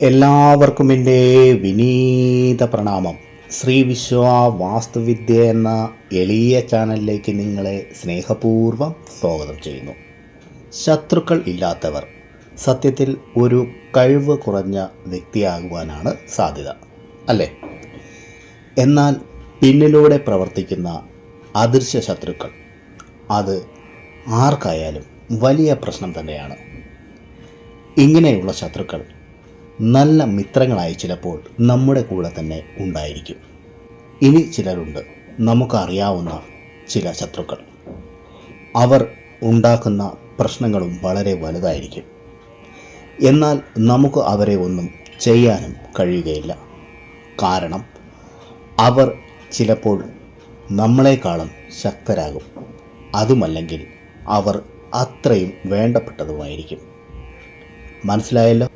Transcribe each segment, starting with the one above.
എല്ലാവർക്കും എന്റെ വിനീത പ്രണാമം. ശ്രീ വിശ്വ വാസ്തുവിദ്യ എന്ന എളിയ ചാനലിലേക്ക് നിങ്ങളെ സ്നേഹപൂർവം സ്വാഗതം ചെയ്യുന്നു. ശത്രുക്കൾ ഇല്ലാത്തവർ സത്യത്തിൽ ഒരു കഴിവ് കുറഞ്ഞ വ്യക്തിയാകുവാനാണ് സാധ്യത അല്ലേ? എന്നാൽ പിന്നിലൂടെ പ്രവർത്തിക്കുന്ന അദൃശ്യ ശത്രുക്കൾ അത് ആർക്കായാലും വലിയ പ്രശ്നം തന്നെയാണ്. ഇങ്ങനെയുള്ള ശത്രുക്കൾ നല്ല മിത്രങ്ങളായി ചിലപ്പോൾ നമ്മുടെ കൂടെ തന്നെ ഉണ്ടായിരിക്കും. ഇനി ചിലരുണ്ട്. നമുക്കറിയാവുന്ന ചില ശത്രുക്കൾ. അവർ ഉണ്ടാക്കുന്ന പ്രശ്നങ്ങളും വളരെ വലുതായിരിക്കും. എന്നാൽ നമുക്ക് അവരെ ഒന്നും ചെയ്യാനും കഴിയുകയില്ല. കാരണം അവർ ചിലപ്പോൾ നമ്മളെക്കാളും ശക്തരാകും. അതുമല്ലെങ്കിൽ അവർ അത്രയും വേണ്ടപ്പെട്ടതുമായിരിക്കും. മനസ്സിലായല്ലോ?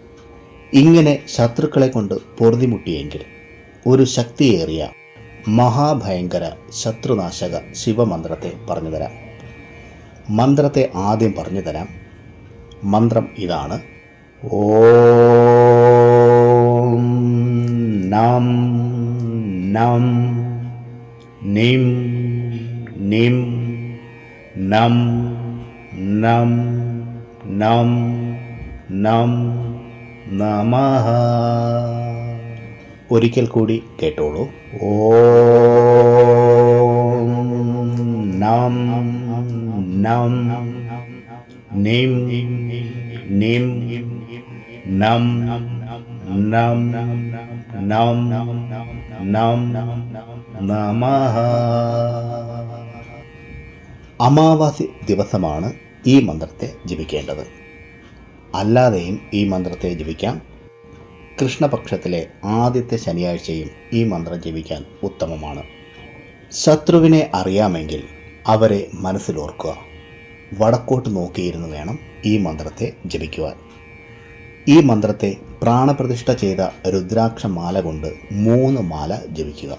ഇങ്ങനെ ശത്രുക്കളെ കൊണ്ട് പൊറുതിമുട്ടിയെങ്കിൽ ഒരു ശക്തിയേറിയ മഹാഭയങ്കര ശത്രുനാശക ശിവമന്ത്രത്തെ പറഞ്ഞു തരാം മന്ത്രത്തെ ആദ്യം പറഞ്ഞു തരാം മന്ത്രം ഇതാണ്. ഓ നം നം നിം നിം നം നം നം നം നമഃ. ഒരിക്കൽ കൂടി കേട്ടോളൂ. ഓ നം നം നിം നിം നം നം നമ. അമാവാസി ദിവസമാണ് ഈ മന്ത്രത്തെ ജപിക്കേണ്ടത്. അല്ലാതെയും ഈ മന്ത്രത്തെ ജപിക്കാം. കൃഷ്ണപക്ഷത്തിലെ ആദ്യത്തെ ശനിയാഴ്ചയും ഈ മന്ത്രം ജപിക്കാൻ ഉത്തമമാണ്. ശത്രുവിനെ അറിയാമെങ്കിൽ അവരെ മനസ്സിലോർക്കുക. വടക്കോട്ട് നോക്കിയിരുന്ന് വേണം ഈ മന്ത്രത്തെ ജപിക്കുവാൻ. ഈ മന്ത്രത്തെ പ്രാണപ്രതിഷ്ഠ ചെയ്ത രുദ്രാക്ഷ മാല കൊണ്ട് മൂന്ന് മാല ജപിക്കുക.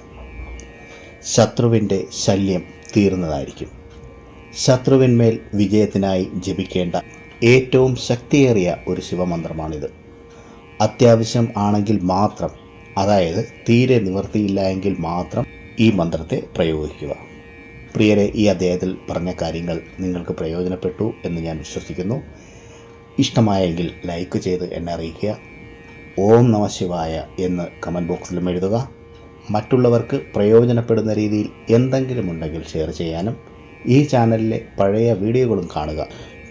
ശത്രുവിന്റെ ശല്യം തീർന്നതായിരിക്കും. ശത്രുവിന്മേൽ വിജയത്തിനായി ജപിക്കേണ്ട ഏറ്റവും ശക്തിയേറിയ ഒരു ശിവമന്ത്രമാണിത്. അത്യാവശ്യം ആണെങ്കിൽ മാത്രം അതായത് തീരെ നിവൃത്തിയില്ല എങ്കിൽ മാത്രം ഈ മന്ത്രത്തെ പ്രയോഗിക്കുക. പ്രിയരെ ഈ അദ്ദേഹത്തിൽ പറഞ്ഞ കാര്യങ്ങൾ നിങ്ങൾക്ക് പ്രയോജനപ്പെട്ടു എന്ന് ഞാൻ വിശ്വസിക്കുന്നു. ഇഷ്ടമായെങ്കിൽ ലൈക്ക് ചെയ്ത് എന്നെ അറിയിക്കുക. ഓം നമ ശിവായ എന്ന് കമന്റ് ബോക്സിലും എഴുതുക. മറ്റുള്ളവർക്ക് പ്രയോജനപ്പെടുന്ന രീതിയിൽ എന്തെങ്കിലും ഉണ്ടെങ്കിൽ ഷെയർ ചെയ്യാനും ഈ ചാനലിലെ പഴയ വീഡിയോകളും കാണുക.